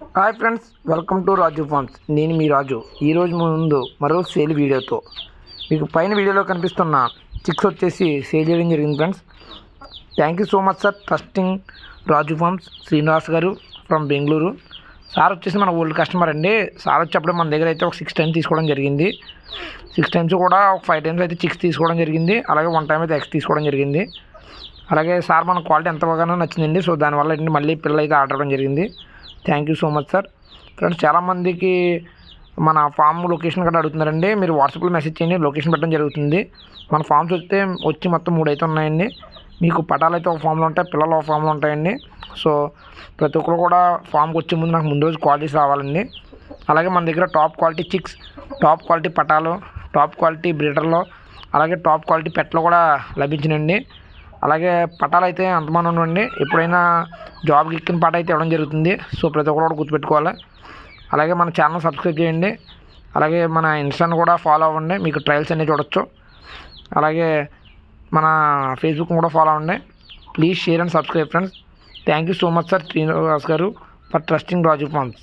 Hi friends welcome to Raju farms నేను మీ రాజు. ఈరోజు ముందు మరో సేల్ వీడియోతో. మీకు పైన వీడియోలో కనిపిస్తున్న చిక్స్ వచ్చేసి సేల్ చేయడం జరిగింది friends thank you so much sir trusting Raju farms Srinivas garu from Bengaluru sir వచ్చేసి మన ఓల్డ్ కస్టమర్ అండి. సార్ వచ్చేప్పుడు మన దగ్గర అయితే ఒక సిక్స్ టైమ్స్ తీసుకోవడం జరిగింది. సిక్స్ టైమ్స్ కూడా ఒక ఫైవ్ టైమ్స్ అయితే చిక్స్ తీసుకోవడం జరిగింది. అలాగే వన్ టైం అయితే ఎక్స్ తీసుకోవడం జరిగింది. అలాగే సార్ మన క్వాలిటీ ఎంత బాగానో నచ్చిందండి. సో దానివల్ల ఏంటి మళ్ళీ పిల్లలు అయితే ఆర్డర్ అవ్వడం జరిగింది. Thank you so much sir friends చాలామందికి మన ఫామ్ లొకేషన్ కూడా అడుగుతున్నారండి. మీరు వాట్సాప్లో మెసేజ్ చేయండి లొకేషన్ పెట్టడం జరుగుతుంది. మన ఫామ్స్ వస్తే వచ్చి మొత్తం మూడు అయితే ఉన్నాయండి. మీకు పటాలు అయితే ఒక ఫామ్లో ఉంటాయి పిల్లలు ఒక ఫామ్లో ఉంటాయండి. సో ప్రతి ఒక్కరు కూడా ఫామ్కి వచ్చే ముందు నాకు ముందు రోజు క్వాలిటీస్ రావాలండి. అలాగే మన దగ్గర top quality chicks top quality పటాలు టాప్ క్వాలిటీ బ్రీడర్లో అలాగే టాప్ క్వాలిటీ పెట్టలు కూడా లభించినండి అలాగే పటాలు అయితే అంతమంది ఉండండి. ఎప్పుడైనా జాబ్కి ఎక్కిన పాట అయితే ఇవ్వడం జరుగుతుంది. సో ప్రతి ఒక్కరు కూడా గుర్తుపెట్టుకోవాలి. అలాగే మన ఛానల్ సబ్స్క్రైబ్ చేయండి. అలాగే మన ఇన్స్టాను కూడా ఫాలో అవ్వండి. మీకు ట్రయల్స్ అన్నీ చూడొచ్చు. అలాగే మన ఫేస్బుక్ కూడా ఫాలో అవ్వండి. Please share and subscribe friends thank you so much sir Srinivas garu for trusting Raju forms